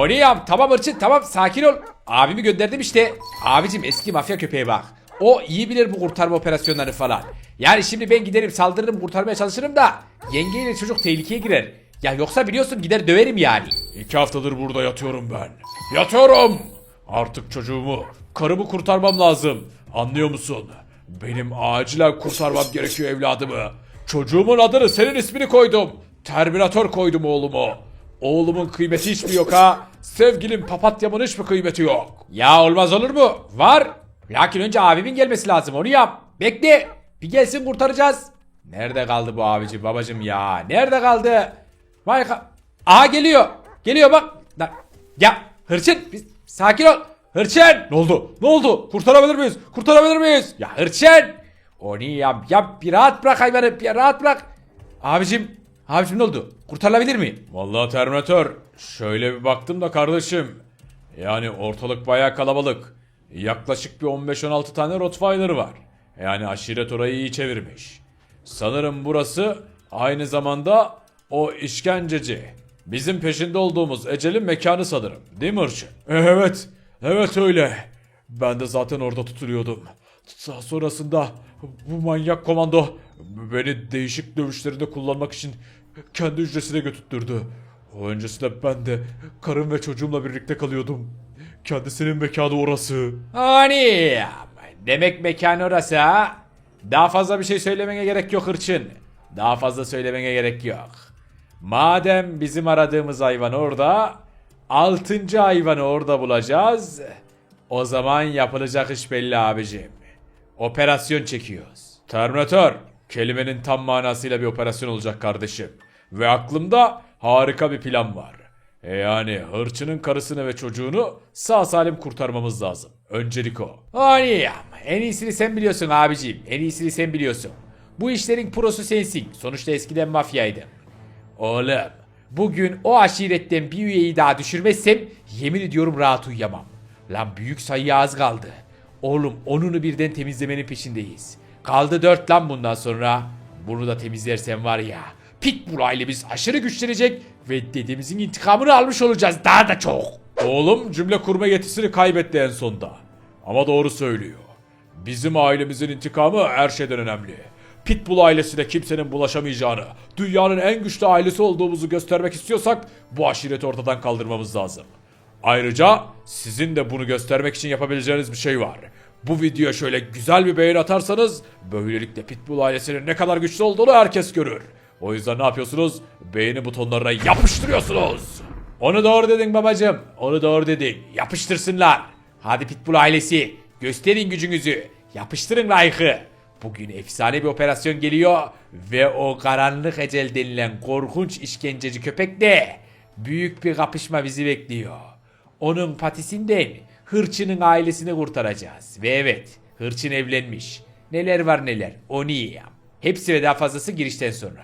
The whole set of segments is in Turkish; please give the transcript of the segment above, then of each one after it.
Oriyam tamam Hırçın tamam sakin ol. Abimi gönderdim işte. Abicim eski mafya köpeği bak. O iyi bilir bu kurtarma operasyonları falan. Yani şimdi ben giderim saldırırım kurtarmaya çalışırım da yengeyle çocuk tehlikeye girer. Ya yoksa biliyorsun gider döverim yani. İki haftadır burada yatıyorum ben. Yatıyorum. Artık çocuğumu, karımı kurtarmam lazım. Anlıyor musun? Benim acilen kurtarmam gerekiyor evladımı. Çocuğumun adını senin ismini koydum. Terminator koydum oğlumu. Oğlumun kıymeti hiç mi yok ha? Sevgilim papatyamın hiç mi kıymeti yok? Ya olmaz olur mu? Var. Lakin önce abimin gelmesi lazım onu yap. Bekle. Bir gelsin kurtaracağız. Nerede kaldı bu abici babacım ya? Nerede kaldı? Vay ka- Aha geliyor. Geliyor bak. Ya Hırçın biz sakin ol. Hırçın. Ne oldu? Ne oldu? Kurtarabilir miyiz? Kurtarabilir miyiz? Ya Hırçın. Onu yap yap bir rahat bırak hayvanı bir rahat bırak. Abicim abicim ne oldu? Kurtarılabilir mi? Vallahi Terminator şöyle bir baktım da kardeşim. Yani ortalık bayağı kalabalık. Yaklaşık bir 15-16 tane Rottweiler var. Yani aşiret orayı iyi çevirmiş. Sanırım burası aynı zamanda o işkenceci. Bizim peşinde olduğumuz Ecel'in mekanı sanırım. Değil mi Hırçın? Evet. Evet öyle. Ben de zaten orada tutuluyordum. Sa- Sonrasında bu manyak komando beni değişik dövüşlerinde kullanmak için kendi hücresine götürttürdü. O öncesinde ben de karım ve çocuğumla birlikte kalıyordum. Kendisinin mekanı orası. Hani demek mekan orası ha? Daha fazla bir şey söylemene gerek yok Hırçın. Daha fazla söylemene gerek yok. Madem bizim aradığımız hayvan orada, altıncı hayvanı orada bulacağız. O zaman yapılacak iş belli abicim. Operasyon çekiyoruz. Terminator, kelimenin tam manasıyla bir operasyon olacak kardeşim. Ve aklımda harika bir plan var. E yani hırçının karısını ve çocuğunu sağ salim kurtarmamız lazım. Öncelik o. Hani en iyisini sen biliyorsun abicim. En iyisini sen biliyorsun. Bu işlerin prosu sensin. Sonuçta eskiden mafyaydın. Oğlum bugün o aşiretten bir üyeyi daha düşürmezsem yemin ediyorum rahat uyuyamam. Lan büyük sayıya az kaldı. Oğlum onunu birden temizlemenin peşindeyiz. Kaldı dört lan bundan sonra. Bunu da temizlersen var ya. Pitbull ailemiz aşırı güçlenecek ve dedemizin intikamını almış olacağız daha da çok. Oğlum cümle kurma yetisini kaybetti en sonda. Ama doğru söylüyor. Bizim ailemizin intikamı her şeyden önemli. Pitbull ailesine kimsenin bulaşamayacağını, dünyanın en güçlü ailesi olduğumuzu göstermek istiyorsak bu aşireti ortadan kaldırmamız lazım. Ayrıca sizin de bunu göstermek için yapabileceğiniz bir şey var. Bu videoya şöyle güzel bir beğeni atarsanız böylelikle Pitbull ailesinin ne kadar güçlü olduğunu herkes görür. O yüzden ne yapıyorsunuz? Beğeni butonlarına yapıştırıyorsunuz. Onu doğru dedin babacım. Onu doğru dedin. Yapıştırsınlar. Hadi Pitbull ailesi. Gösterin gücünüzü. Yapıştırın layıkı. Bugün efsane bir operasyon geliyor. Ve o karanlık ecel denilen korkunç işkenceci köpekle büyük bir kapışma bizi bekliyor. Onun patisinden hırçının ailesini kurtaracağız. Ve evet hırçın evlenmiş. Neler var neler. Onu yiyem. Hepsi ve daha fazlası girişten sonra.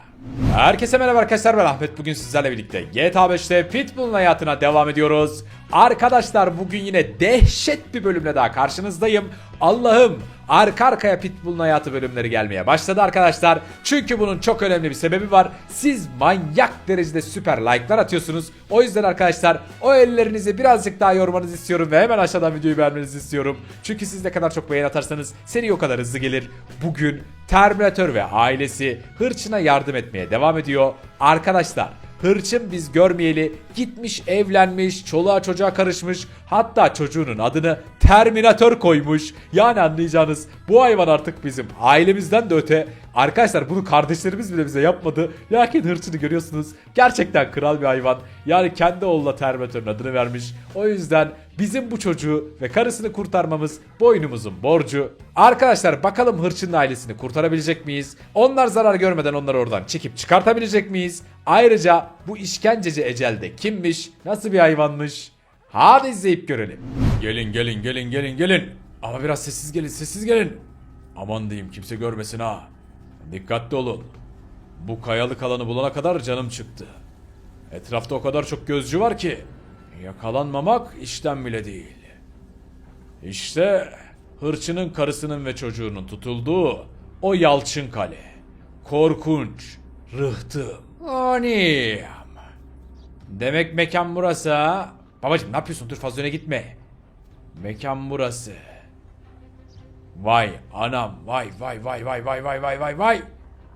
Herkese merhaba arkadaşlar ben Ahmet bugün sizlerle birlikte GTA 5'te Pitbull'un hayatına devam ediyoruz. Arkadaşlar bugün yine dehşet bir bölümle daha karşınızdayım. Allah'ım arka arkaya Pitbull'un hayatı bölümleri gelmeye başladı arkadaşlar. Çünkü bunun çok önemli bir sebebi var. Siz manyak derecede süper like'lar atıyorsunuz. O yüzden arkadaşlar o ellerinizi birazcık daha yormanızı istiyorum ve hemen aşağıdan videoyu beğenmenizi istiyorum. Çünkü siz ne kadar çok beğeni atarsanız seri o kadar hızlı gelir. Bugün Terminator ve ailesi Hırçın'a yardım etmeye devam ediyor. Arkadaşlar Hırçın biz görmeyeli gitmiş evlenmiş çoluğa çocuğa karışmış hatta çocuğunun adını Terminator koymuş. Yani anlayacağınız bu hayvan artık bizim ailemizden de öte. Arkadaşlar bunu kardeşlerimiz bile bize yapmadı. Lakin Hırçın'ı görüyorsunuz gerçekten kral bir hayvan. Yani kendi oğluna Terminator'un adını vermiş. O yüzden bizim bu çocuğu ve karısını kurtarmamız boynumuzun borcu. Arkadaşlar bakalım Hırçın'ın ailesini kurtarabilecek miyiz? Onlar zarar görmeden onları oradan çekip çıkartabilecek miyiz? Ayrıca bu işkenceci ecelde kimmiş? Nasıl bir hayvanmış? Hadi izleyip görelim. Gelin gelin gelin gelin gelin. Ama biraz sessiz gelin sessiz gelin. Aman diyeyim kimse görmesin ha. Dikkatli olun. Bu kayalık alanı bulana kadar canım çıktı. Etrafta o kadar çok gözcü var ki yakalanmamak işten bile değil. İşte hırçının karısının ve çocuğunun tutulduğu o yalçın kale. Korkunç, rıhtım. Ani. Demek mekan burası ha. Babacım ne yapıyorsun? Dur fazla öne gitme. Mekan burası. Vay anam vay vay vay vay vay vay vay vay vay.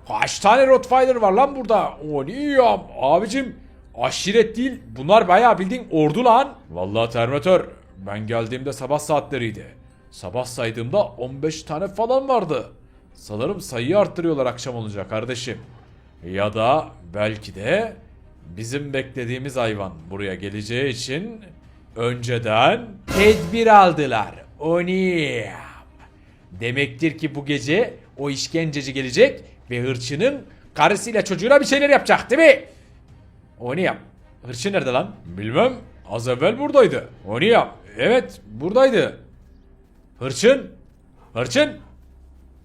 Kaç tane Rottweiler var lan burada? O ne ya? Abicim aşiret değil. Bunlar bayağı bildiğin ordu lan. Vallahi Terminator ben geldiğimde sabah saatleriydi. Sabah saydığımda 15 tane falan vardı. Sanırım sayıyı arttırıyorlar akşam olunca kardeşim. Ya da belki de bizim beklediğimiz hayvan buraya geleceği için önceden tedbir aldılar. Oniyam. Demektir ki bu gece o işkenceci gelecek ve hırçının karısıyla çocuğuna bir şeyler yapacak değil mi? Oniyam. Hırçın nerede lan? Bilmem. Az evvel buradaydı. Oniyam. Evet buradaydı. Hırçın. Hırçın.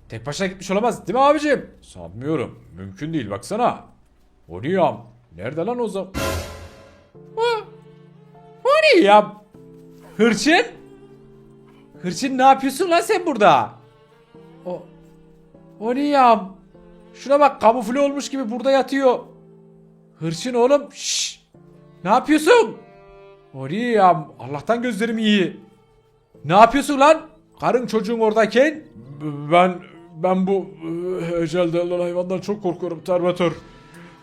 Tek başına gitmiş olamaz değil mi abicim? Sanmıyorum. Mümkün değil baksana. Oniyam. Nerede lan o zaman? Oniyam. Hırçın. Hırçın ne yapıyorsun lan sen burada? O Oniyam. Şuna bak kamufle olmuş gibi burada yatıyor. Hırçın oğlum. Şşş. Ne yapıyorsun? Oniyam. Allah'tan gözlerim iyi. Ne yapıyorsun lan? Karın çocuğun oradayken. Ben ben bu e, ecel denilen hayvandan çok korkuyorum Terminator.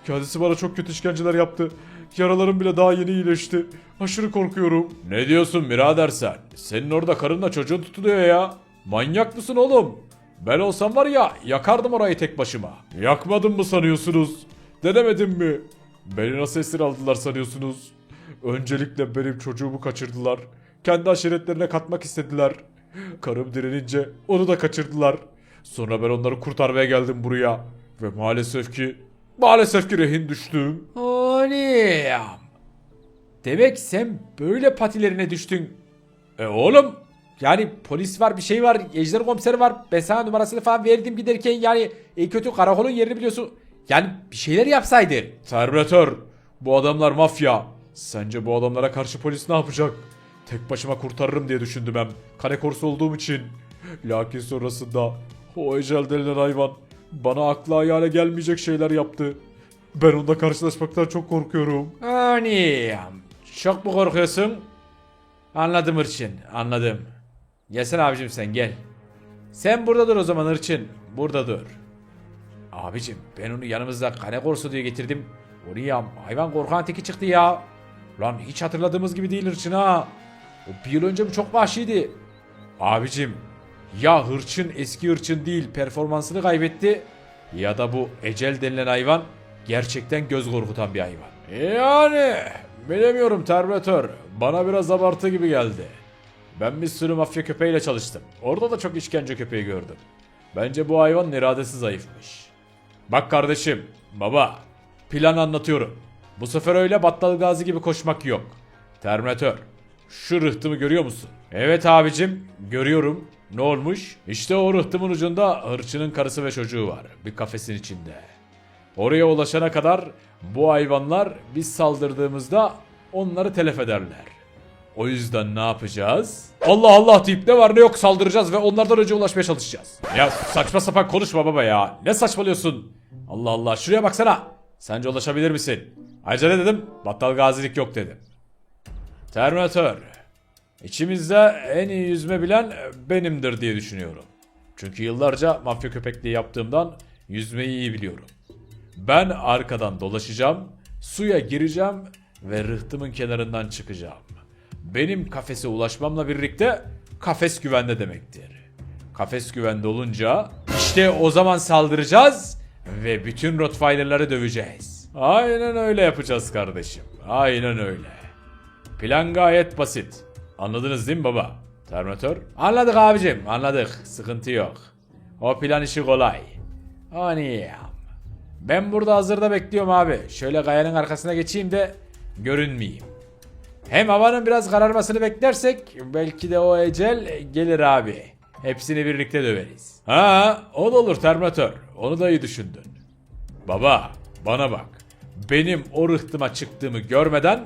Kendisi bana çok kötü işkenceler yaptı. Yaralarım bile daha yeni iyileşti. Aşırı korkuyorum. Ne diyorsun birader sen? Senin orada karınla çocuğun tutuluyor ya. Manyak mısın oğlum? Ben olsam var ya yakardım orayı tek başıma. Yakmadım mı sanıyorsunuz? Denemedim mi? Beni nasıl esir aldılar sanıyorsunuz? Öncelikle benim çocuğumu kaçırdılar. Kendi aşiretlerine katmak istediler. Karım direnince onu da kaçırdılar. Sonra ben onları kurtarmaya geldim buraya. Ve maalesef ki, maalesef ki rehin düştüm. Oniyam. Demek sen böyle patilerine düştün. E oğlum, Yani polis var bir şey var ejder komiseri var ben sana numarasını falan verdim giderken yani en kötü karakolun yerini biliyorsun. Yani bir şeyler yapsaydı. Terminator, bu adamlar mafya. Sence bu adamlara karşı polis ne yapacak? Tek başıma kurtarırım diye düşündüm hem. Kare korusu olduğum için. Lakin sonrasında o ecel denilen hayvan bana akla hayale gelmeyecek şeyler yaptı. Ben onunla karşılaşmaktan çok korkuyorum. Oniyam. Çok mu korkuyorsun? Anladım Hırçın anladım. Gelsene abicim sen gel. Sen burada dur o zaman Hırçın. Burada dur. Abicim ben onu yanımızda kane korusu diye getirdim. Oniyam hayvan korkan teki çıktı ya. Lan hiç hatırladığımız gibi değil Hırçın ha. O bir yıl önce bu çok vahşiydi. Abicim ya hırçın eski hırçın değil performansını kaybetti ya da bu ecel denilen hayvan gerçekten göz korkutan bir hayvan. Yani bilemiyorum Terminator. Bana biraz abartı gibi geldi. Ben bir sürü mafya köpeğiyle çalıştım. Orada da çok işkence köpeği gördüm. Bence bu hayvanın iradesi zayıfmış. Bak kardeşim, baba, plan anlatıyorum. Bu sefer öyle battal gazi gibi koşmak yok. Terminator, şu rıhtımı görüyor musun? Evet abicim, görüyorum. Ne olmuş? İşte o rıhtımın ucunda hırçının karısı ve çocuğu var. Bir kafesin içinde. Oraya ulaşana kadar bu hayvanlar biz saldırdığımızda onları telef ederler. O yüzden ne yapacağız? Allah Allah deyip ne var ne yok saldıracağız ve onlardan önce ulaşmaya çalışacağız. Ya saçma sapan konuşma baba ya. Ne saçmalıyorsun? Allah Allah şuraya baksana. Sence ulaşabilir misin? Ayrıca ne dedim? Battal gazilik yok dedim. Terminator. İçimizde en iyi yüzme bilen benimdir diye düşünüyorum. Çünkü yıllarca mafya köpekliği yaptığımdan yüzmeyi iyi biliyorum. Ben arkadan dolaşacağım, suya gireceğim ve rıhtımın kenarından çıkacağım. Benim kafese ulaşmamla birlikte kafes güvende demektir. Kafes güvende olunca işte o zaman saldıracağız ve bütün Rottweiler'ları döveceğiz. Aynen öyle yapacağız kardeşim. Aynen öyle. Plan gayet basit. Anladınız değil mi baba? Terminator? Anladık abicim anladık sıkıntı yok. O plan işi kolay. Oniyam. Ben burada hazırda bekliyorum abi. Şöyle kayanın arkasına geçeyim de görünmeyeyim. Hem havanın biraz kararmasını beklersek belki de o ecel gelir abi. Hepsini birlikte döveriz. Ha, o da olur Terminator. Onu da iyi düşündün. Baba, bana bak. Benim o rıhtıma çıktığımı görmeden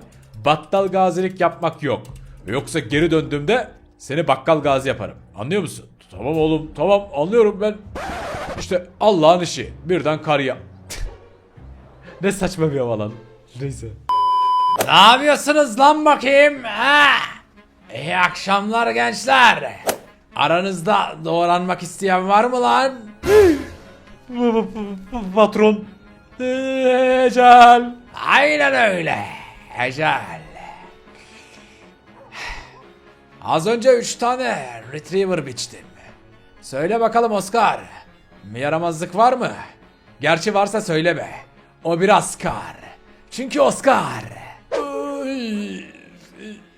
battal gazilik yapmak yok. Yoksa geri döndüğümde seni bakkal gazi yaparım. Anlıyor musun? Tamam oğlum, tamam anlıyorum ben. İşte Allah'ın işi. Birden kar ya. Ne saçma bir hava lan. Neyse. Ne yapıyorsunuz lan bakayım? Ha? İyi akşamlar gençler. Aranızda doğranmak isteyen var mı lan? Patron. Ecel. Aynen öyle. Ecel. Az önce üç tane retriever biçtim. Söyle bakalım Oscar. Bir yaramazlık var mı? Gerçi varsa söyleme. O bir Oscar. Çünkü Oscar. Ay,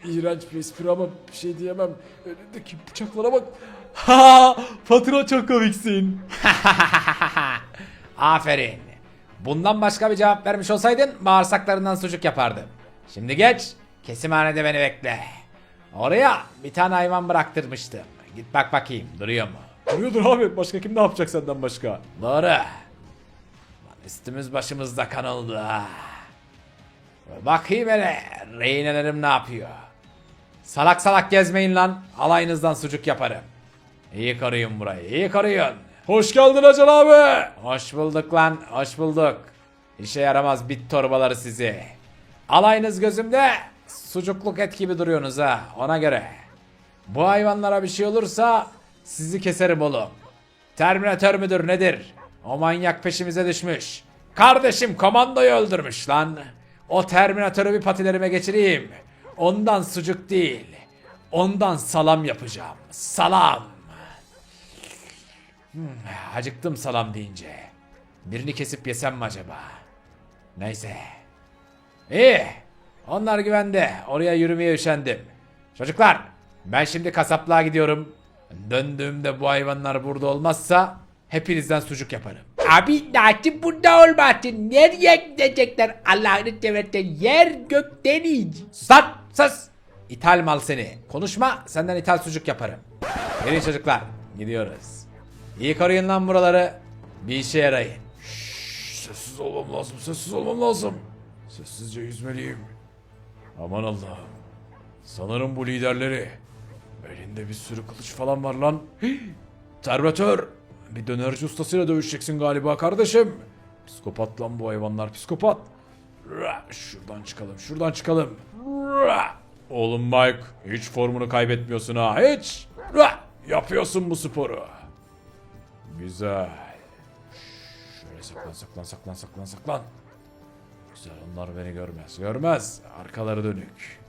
İğrenç bir espri ama bir şey diyemem. Önündeki bıçaklara bak. Ha, patron çok komiksin. Aferin. Bundan başka bir cevap vermiş olsaydın bağırsaklarından sucuk yapardım. Şimdi geç. Kesimhanede beni bekle. Oraya bir tane hayvan bıraktırmıştım. Git bak bakayım duruyor mu? Duruyordur abi. Başka kim ne yapacak senden başka? Doğru. Üstümüz başımızda kan oldu ha. Bakayım hele rehinelerim ne yapıyor. Salak salak gezmeyin lan. Alayınızdan sucuk yaparım. İyi koruyun burayı. iyi koruyun. Hoş geldin Ecel abi. Hoş bulduk lan. Hoş bulduk. İşe yaramaz bit torbaları sizi. Alayınız gözümde sucukluk et gibi duruyorsunuz ha. Ona göre. Bu hayvanlara bir şey olursa sizi keserim oğlum. Terminatör müdür nedir? O manyak peşimize düşmüş. Kardeşim komandoyu öldürmüş lan. O terminatörü bir patilerime geçireyim. Ondan sucuk değil. Ondan salam yapacağım. Salam. Hmm, acıktım salam deyince. Birini kesip yesem mi acaba? Neyse. İyi. Onlar güvende. Oraya yürümeye üşendim. Çocuklar, ben şimdi kasaplığa gidiyorum. Döndüğümde bu hayvanlar burada olmazsa hepinizden sucuk yaparım. Abi nasıl burada olmasın? Nereye gidecekler? Allah'ını seversen yer gök deniz. Sus lan! Sus! İthal mal seni. Konuşma, senden ithal sucuk yaparım. Gelin çocuklar, gidiyoruz. İyi koruyun lan buraları. Bir işe yarayın. Sessiz olmam lazım. Sessiz olmam lazım. Sessizce yüzmeliyim. Aman Allah'ım. Sanırım bu liderleri. Elinde bir sürü kılıç falan var lan. Termatör. Bir dönerci ustasıyla dövüşeceksin galiba kardeşim. Psikopat lan bu hayvanlar psikopat. Şuradan çıkalım şuradan çıkalım. Oğlum Mike hiç formunu kaybetmiyorsun ha hiç. Yapıyorsun bu sporu. Güzel. Şöyle saklan saklan saklan saklan saklan. Güzel onlar beni görmez. Görmez. Arkaları dönük.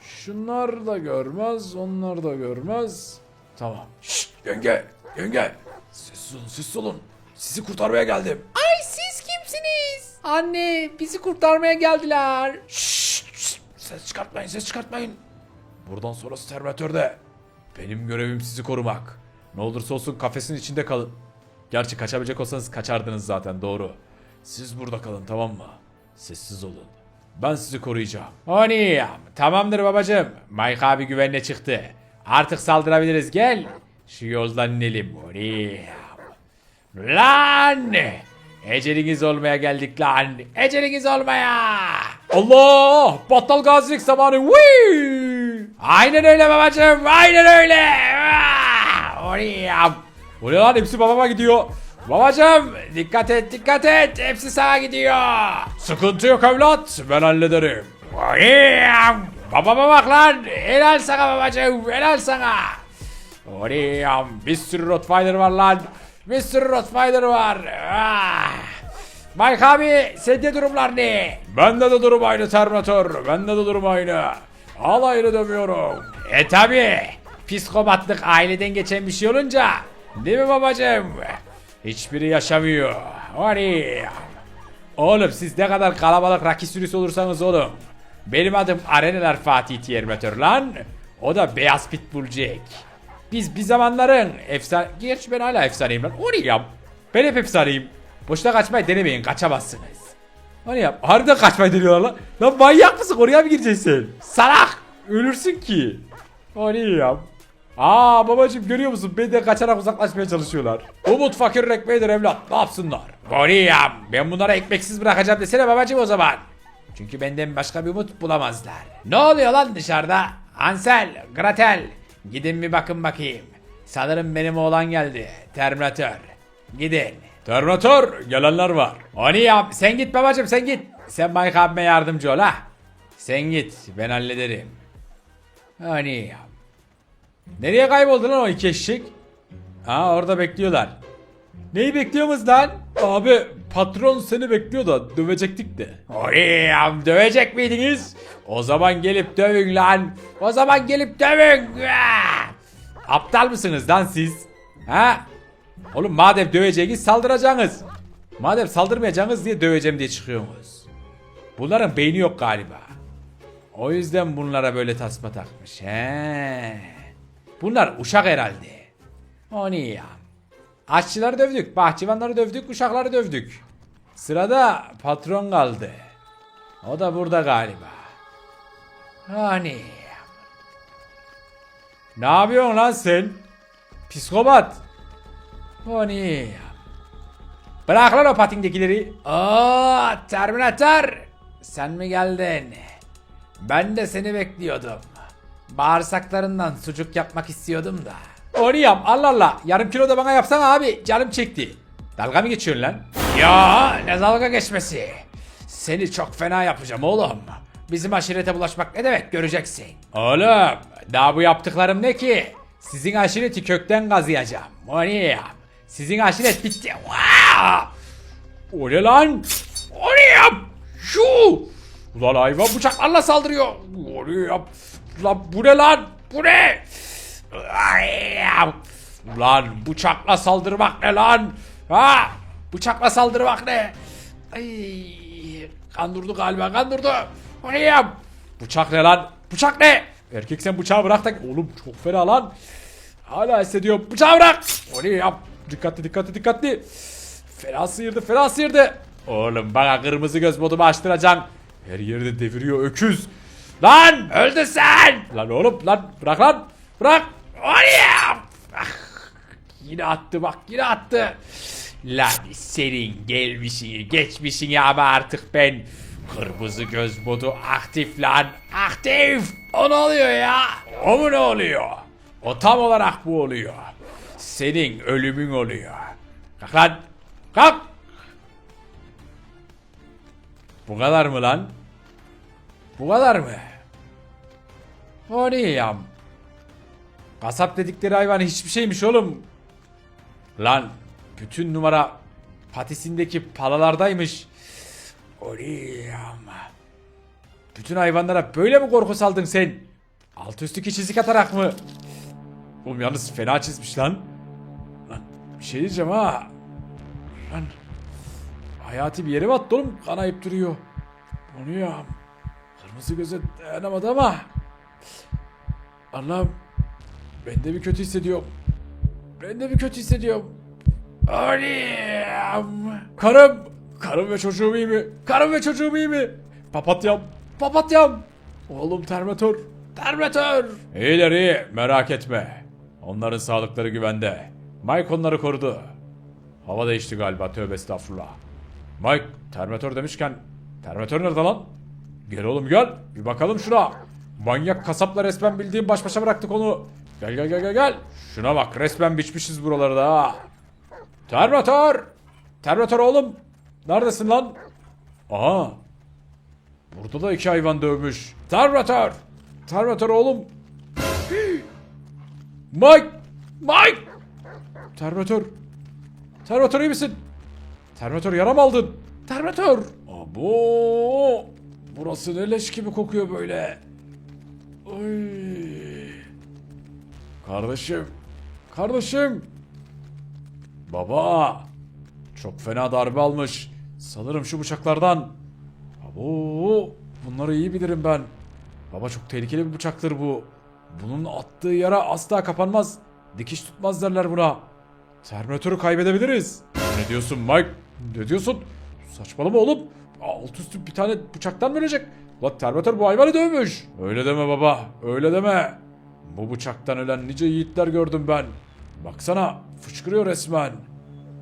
Şunlar da görmez. Onlar da görmez. Tamam. Şşt yenge. Yenge. Sessiz olun sessiz olun. Sizi kurtarmaya geldim. Ay siz kimsiniz? Anne bizi kurtarmaya geldiler. Şşt, şşt. Ses çıkartmayın ses çıkartmayın. Buradan sonrası Terminatör'de. Benim görevim sizi korumak. Ne olursa olsun kafesin içinde kalın. Gerçi kaçabilecek olsanız kaçardınız zaten doğru. Siz burada kalın tamam mı? Sessiz olun. Ben sizi koruyacağım. Oniyam. Tamamdır babacım. Mike abi güvenle çıktı. Artık saldırabiliriz gel. Şu yoldan inelim. Oniyam. Lan! Eceliniz olmaya geldik lan. Eceliniz olmaya. Allah! Battal gazilik zamanı. Whee! Aynen öyle babacım. Aynen öyle. Ah! Oniyam. Bu ne lan hepsi babama gidiyor. Babacım dikkat et dikkat et. Hepsi sağa gidiyor. Sıkıntı yok evlat. Ben hallederim. Babama bak lan. Helal sana babacım. Helal sana. Oniyam. Bir sürü Rottweiler var lan. Bir sürü Rottweiler var. Ah. Mike abi sende durumlar ne? Bende de durum aynı Terminator. Bende de durum aynı. Alayını dövüyorum. E tabi. Psikomatlık aileden geçen bir şey olunca. Değil mi babacım? Hiçbiri yaşamıyor. Oniyam. Oğlum siz ne kadar kalabalık rakı sürüsü olursanız olun. Benim adım Arenalar Fatih Tiermetör lan. O da Beyaz Pitbull Jack. Biz bir zamanların efsane... Gerçi ben hala efsaneyim lan. Onu yap. Ben hep efsaneyim. Boşuna kaçmayı denemeyin kaçamazsınız. Onu yap. Harbiden kaçmayı deniyorlar lan. Lan manyak mısın? Oraya mı gireceksin? Salak! Ölürsün ki. Onu yap. Aa babacım görüyor musun? Benden kaçarak uzaklaşmaya çalışıyorlar. Umut fakir ekmeğidir evlat. Ne yapsınlar? Goriyam. Ben bunlara ekmeksiz bırakacağım desene babacım o zaman. Çünkü benden başka bir umut bulamazlar. Ne oluyor lan dışarıda? Hansel, Gretel. Gidin bir bakın bakayım. Sanırım benim oğlan geldi. Terminator. Gidin. Terminator gelenler var. Onu yap. Sen git babacım sen git. Sen Mike abime yardımcı ol ha. Sen git ben hallederim. Hani Nereye kayboldu lan o iki eşek? Ha orada bekliyorlar. Neyi bekliyoruz lan? Abi patron seni bekliyor da dövecektik de. Oraya dövecek miydiniz? O zaman gelip dövün lan. O zaman gelip dövün. Ah! Aptal mısınız lan siz? Ha? Oğlum madem döveceğiniz saldıracaksınız. Madem saldırmayacaksınız diye döveceğim diye çıkıyorsunuz. Bunların beyni yok galiba. O yüzden bunlara böyle tasma. Bunlar uşak herhalde. O? Aşçıları dövdük, bahçıvanları dövdük, uşakları dövdük. Sırada patron kaldı. O da burada galiba. Hani. Ne yapıyorsun lan sen? Psikopat. Hani. Bırak lan o patindekileri. Oo, Terminator. Sen mi geldin? Ben de seni bekliyordum. Bağırsaklarından sucuk yapmak istiyordum da. Oriyam Allah Allah. Yarım kilo da bana yapsan abi. Canım çekti. Dalga mı geçiyorsun lan? Ya ne dalga geçmesi. Seni çok fena yapacağım oğlum. Bizim aşirete bulaşmak ne demek göreceksin. Oğlum daha bu yaptıklarım ne ki? Sizin aşireti kökten kazıyacağım. Oriyam. Sizin aşiret bitti. O ne lan? O ne yap? Şu! Ulan hayvan bıçaklarla saldırıyor. O ne yap? Ulan bu ne lan? Bu ne? Ulan bıçakla saldırmak ne lan? Ha? Bıçakla saldırmak ne? Ay, kan durdu galiba kan durdu. O ne yap? Bıçak ne lan? Bıçak ne? Erkek sen bıçağı bırak da oğlum çok fena lan. Hala hissediyorum. Bıçağı bırak. O ne yap? Dikkatli dikkatli dikkatli. Fena sıyırdı fena sıyırdı. Oğlum bana kırmızı göz modumu açtıracaksın. Her yerde deviriyor öküz. Lan öldü sen. Lan oğlum lan bırak lan. Bırak. Oraya. Yine attı bak yine attı. Lan senin gelmişini geçmişini ama artık ben kırmızı göz modu aktif lan aktif. O ne oluyor ya? O mu ne oluyor? O tam olarak bu oluyor. Senin ölümün oluyor. Kalk lan. Kalk. Bu kadar mı lan? Bu kadar mı? O ne ya? Kasap dedikleri hayvan hiçbir şeymiş oğlum. Lan bütün numara patisindeki palalardaymış. O ne ya? Bütün hayvanlara böyle mi korku saldın sen? Alt üstü iki çizik atarak mı? Oğlum yalnız fena çizmiş lan. Lan bir şey diyeceğim ha. Lan hayati bir yere mi attı oğlum? Kanayıp duruyor. O ne ya? Kırmızı göze dayanamadı ama. Allah'ım. Ben de bir kötü hissediyorum. Ben de bir kötü hissediyorum. Anam. Karım. Karım ve çocuğum iyi mi? Karım ve çocuğum iyi mi? Papatyam. Papatyam. Oğlum Terminator. Terminator. İyiler iyi. Merak etme. Onların sağlıkları güvende. Mike onları korudu. Hava değişti galiba tövbe estağfurullah. Mike Terminator demişken Terminator nerede lan? Gel oğlum gel. Bir bakalım şuna. Manyak kasapla resmen bildiğim baş başa bıraktık onu. Gel gel gel gel gel. Şuna bak resmen biçmişiz buraları da ha. Terminator. Terminator oğlum. Neredesin lan? Aha. Burada da iki hayvan dövmüş. Terminator. Terminator oğlum. Mike. Mike. Terminator. Terminator iyi misin? Terminator yara mı aldın? Terminator. Abo. Burası ne leş gibi kokuyor böyle. Oy. Kardeşim. Kardeşim. Baba. Çok fena darbe almış. Sanırım şu bıçaklardan. Abo. Bunları iyi bilirim ben. Baba çok tehlikeli bir bıçaktır bu. Bunun attığı yara asla kapanmaz. Dikiş tutmaz derler buna. Terminatörü kaybedebiliriz. Ne diyorsun Mike? Ne diyorsun? Saçmalama oğlum. Alt üstü bir tane bıçaktan mı ölecek? Ulan Terminator bu hayvanı dövmüş. Öyle deme baba. Öyle deme. Bu bıçaktan ölen nice yiğitler gördüm ben. Baksana fışkırıyor resmen.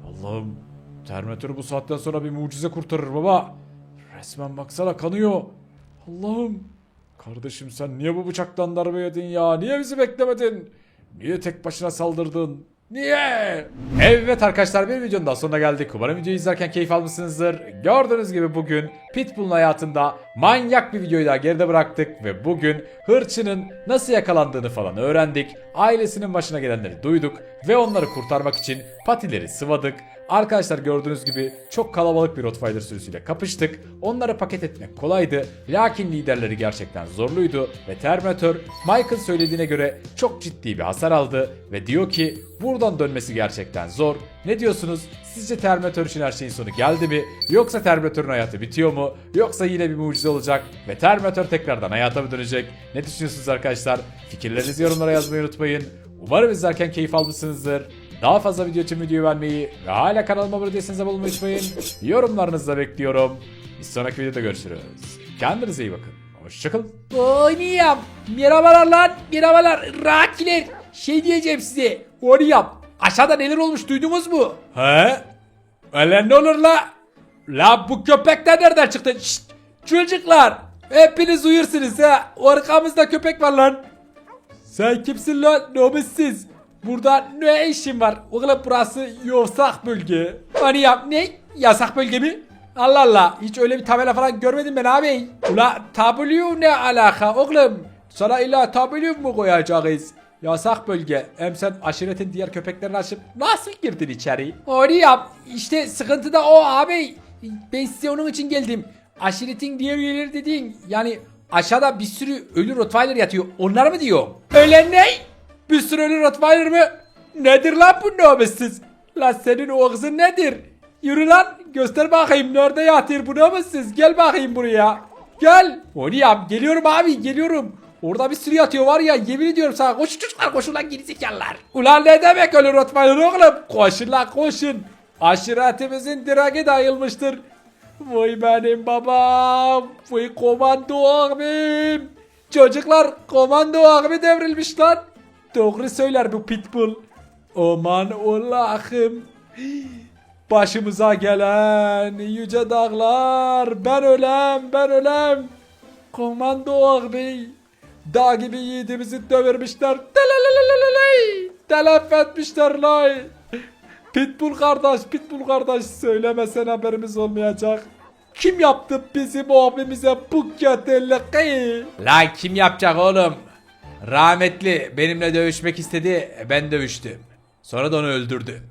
Allah'ım Terminator bu saatten sonra bir mucize kurtarır baba. Resmen baksana kanıyor. Allah'ım. Kardeşim sen niye bu bıçaktan darbe yedin ya? Niye bizi beklemedin? Niye tek başına saldırdın? Niye? Evet arkadaşlar bir videonun daha sonuna geldik. Umarım videoyu izlerken keyif almışsınızdır. Gördüğünüz gibi bugün Pitbull'un hayatında manyak bir videoyu daha geride bıraktık ve bugün hırçının nasıl yakalandığını falan öğrendik. Ailesinin başına gelenleri duyduk ve onları kurtarmak için patileri sıvadık. Arkadaşlar gördüğünüz gibi çok kalabalık bir Rottweiler sürüsüyle kapıştık. Onları paket etmek kolaydı. Lakin liderleri gerçekten zorluydu ve Terminator Michael söylediğine göre çok ciddi bir hasar aldı ve diyor ki buradan dönmesi gerçekten zor. Ne diyorsunuz? Sizce Terminator için her şeyin sonu geldi mi? Yoksa Terminator'un hayatı bitiyor mu? Yoksa yine bir mucize olacak ve Terminator tekrardan hayata mı dönecek? Ne düşünüyorsunuz arkadaşlar? Fikirlerinizi yorumlara yazmayı unutmayın. Umarım izlerken keyif almışsınızdır. Daha fazla video için videoyu beğenmeyi ve hala kanalıma abone değilseniz abone olmayı unutmayın. Yorumlarınızı da bekliyorum. Bir sonraki videoda görüşürüz. Kendinize iyi bakın. Hoşçakalın. Oynayam. Merhabalar lan. Merhabalar. Rakiler. Şey diyeceğim size. Oynayam. Aşağıda neler olmuş duydunuz mu? He? Öyle ne olur la? La bu köpekler nereden çıktı? Şşt, çocuklar. Hepiniz uyursunuz ha. Arkamızda köpek var lan. Sen kimsin lan? Nomussuz. Burada ne işin var? Oğlum burası yasak bölge. Hani yap ne? Yasak bölge mi? Allah Allah. Hiç öyle bir tabela falan görmedim ben abi. Ula tablo ne alaka oğlum? Sana illa tablo mu koyacağız? Yasak bölge. Hem sen aşiretin diğer köpeklerini açıp nasıl girdin içeri? Onu yap. İşte sıkıntı da o abi. Ben size onun için geldim. Aşiretin diğer üyeleri dediğin yani aşağıda bir sürü ölü Rottweiler yatıyor. Onlar mı diyor? Öyle ne? Bir sürü ölü Rottweiler mi? Nedir lan bu namussuz? Lan senin o ağzın nedir? Yürü lan göster bakayım nerede yatır bu namussuz? Gel bakayım buraya. Gel. Onu yap geliyorum abi geliyorum. Orada bir sürü yatıyor var ya yemin ediyorum sana koşun çocuklar koşun lan gerizekalılar. Ulan ne demek ölü Rottweiler oğlum? Koşun lan koşun. Aşiretimizin direği dayılmıştır. Vay benim babam. Vay komando abim. Çocuklar komando abi devrilmiş lan. Doğru söyler bu pitbull. Aman Allah'ım. Başımıza gelen yüce dağlar. Ben ölem ben ölem. Komando abi. Dağ gibi yiğidimizi dövermişler. Telef etmişler lay. Pitbull kardeş, Pitbull kardeş söylemesen haberimiz olmayacak. Kim yaptı bizim abimize bu kötülüğü? Lan kim yapacak oğlum? Rahmetli benimle dövüşmek istedi. Ben dövüştüm. Sonra da onu öldürdü.